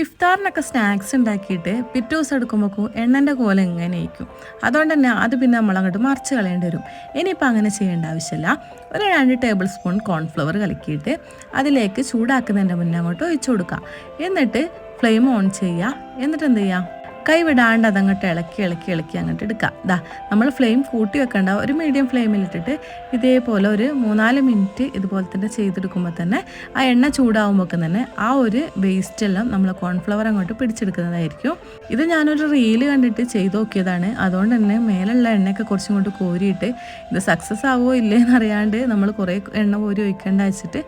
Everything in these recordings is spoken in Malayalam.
ഇഫ്താറിനൊക്കെ സ്നാക്സ് ഉണ്ടാക്കിയിട്ട് പിറ്റേ ദിവസം എടുക്കുമ്പോൾ എണ്ണന്റെ കോല എങ്ങനെ ആയിരിക്കും. അതുകൊണ്ട് തന്നെ അത് പിന്നെ നമ്മൾ അങ്ങോട്ട് മറിച്ച് കളയേണ്ടി വരും. ഇനിയിപ്പോൾ അങ്ങനെ ചെയ്യേണ്ട ആവശ്യമില്ല. ഒരു രണ്ട് ടേബിൾ സ്പൂൺ കോൺഫ്ലവർ കലക്കിയിട്ട് അതിലേക്ക് ചൂടാക്കുന്നതിന്റെ മുന്നേ അങ്ങോട്ട് ഒഴിച്ചു കൊടുക്കുക. എന്നിട്ട് ഫ്ലെയിം ഓൺ ചെയ്യുക. എന്നിട്ട് എന്ത് ചെയ്യുക? കൈ വിടാണ്ട് അതങ്ങോട്ട് ഇളക്കി ഇളക്കി ഇളക്കി അങ്ങോട്ട് എടുക്കുക ദാ നമ്മൾ ഫ്ലെയിം കൂട്ടി വെക്കേണ്ട. ഒരു മീഡിയം ഫ്ലെയിമിലിട്ടിട്ട് ഇതേപോലെ ഒരു മൂന്നാൽ മിനിറ്റ് ഇതുപോലെ തന്നെ ചെയ്തെടുക്കുമ്പോൾ തന്നെ ആ എണ്ണ ചൂടാവുമ്പോൾ തന്നെ ആ ഒരു വേസ്റ്റ് എല്ലാം നമ്മൾ കോൺഫ്ലവർ അങ്ങോട്ട് പിടിച്ചെടുക്കുന്നതായിരിക്കും. ഇത് ഞാനൊരു റീൽ കണ്ടിട്ട് ചെയ്ത് നോക്കിയതാണ്. അതുകൊണ്ട് തന്നെ മേലുള്ള എണ്ണയൊക്കെ കുറച്ചും കൊണ്ട് കോരിയിട്ട് ഇത് സക്സസ് ആവുമോ ഇല്ലേ എന്നറിയാണ്ട് നമ്മൾ കുറേ എണ്ണ കോരി ഒഴിക്കേണ്ട വെച്ചിട്ട്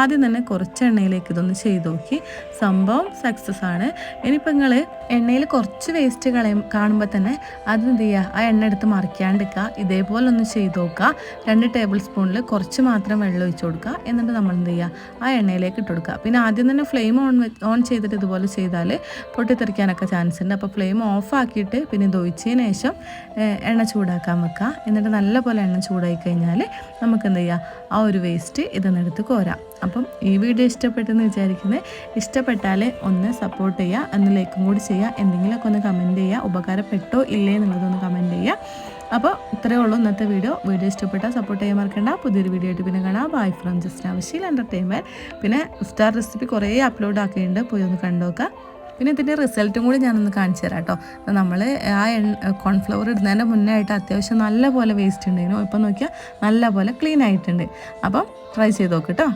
ആദ്യം തന്നെ കുറച്ച് എണ്ണയിലേക്ക് ഇതൊന്ന് ചെയ്ത് നോക്കി. സംഭവം സക്സസ് ആണ്. ഇനിയിപ്പോൾ നിങ്ങൾ എണ്ണയിൽ കുറച്ച് വേസ്റ്റ് കളയും കാണുമ്പോൾ തന്നെ അത് എന്ത് ചെയ്യുക ആ എണ്ണ എടുത്ത് മറിക്കാണ്ടിരിക്കുക. ഇതേപോലെ ഒന്ന് ചെയ്ത് നോക്കുക. രണ്ട് ടേബിൾ സ്പൂണിൽ കുറച്ച് മാത്രം വെള്ളം ഒഴിച്ച് കൊടുക്കുക. എന്നിട്ട് നമ്മൾ എന്ത് ചെയ്യുക ആ എണ്ണയിലേക്ക് ഇട്ട് കൊടുക്കുക. പിന്നെ ആദ്യം തന്നെ ഫ്ലെയിം ഓൺ ഓൺ ചെയ്തിട്ട് ഇതുപോലെ ചെയ്താൽ പൊട്ടിത്തെറിക്കാനൊക്കെ ചാൻസ് ഉണ്ട്. അപ്പോൾ ഫ്ലെയിം ഓഫ് ആക്കിയിട്ട് പിന്നെ ഇത് ഒഴിച്ചതിന് ശേഷം എണ്ണ ചൂടാക്കാൻ വെക്കുക. എന്നിട്ട് നല്ലപോലെ എണ്ണ ചൂടായി കഴിഞ്ഞാൽ നമുക്ക് എന്ത് ചെയ്യുക ആ ഒരു വേസ്റ്റ് ഇതെന്നെടുത്ത് കോരാം. അപ്പം ഈ വീഡിയോ ഇഷ്ടപ്പെട്ടെന്ന് വിചാരിക്കുന്നത് ഇഷ്ടപ്പെട്ടാൽ ഒന്ന് സപ്പോർട്ട് ചെയ്യുക. എന്ന് ലൈക്കും കൂടി ചെയ്യുക. എന്തെങ്കിലുമൊക്കെ ഒന്ന് കമന്റ് ചെയ്യുക ഉപകാരപ്പെട്ടോ ഇല്ലേ എന്നുള്ളതൊന്ന് കമന്റ് ചെയ്യുക അപ്പോൾ ഇത്രയേ ഉള്ളൂ ഇന്നത്തെ വീഡിയോ വീഡിയോ ഇഷ്ടപ്പെട്ടാൽ സപ്പോർട്ട് ചെയ്യാൻ മറക്കണ്ട. പുതിയൊരു വീഡിയോ ആയിട്ട് പിന്നെ കാണാം. ബൈ ഫ്രം ജസ്റ്റ് ആവശ്യമില്ല എന്റർടൈൻമെന്റ് പിന്നെ സ്റ്റാർ റെസിപ്പി കുറേ അപ്ലോഡ് ആക്കിയിട്ടുണ്ട്. പോയി ഒന്ന് കണ്ടുനോക്കുക പിന്നെ ഇതിന്റെ റിസൾട്ടും കൂടി ഞാനൊന്ന് കാണിച്ചു തരാം കേട്ടോ. നമ്മൾ ആ എണ്ണ കോൺഫ്ലവർ ഇടുന്നതിന്റെ മുന്നേ ആയിട്ട് അത്യാവശ്യം നല്ല പോലെ വേസ്റ്റ് ഉണ്ടായിരുന്നു ഇപ്പം നോക്കിയാൽ നല്ല പോലെ ക്ലീൻ ആയിട്ടുണ്ട്. അപ്പം ട്രൈ ചെയ്ത് നോക്ക് കേട്ടോ.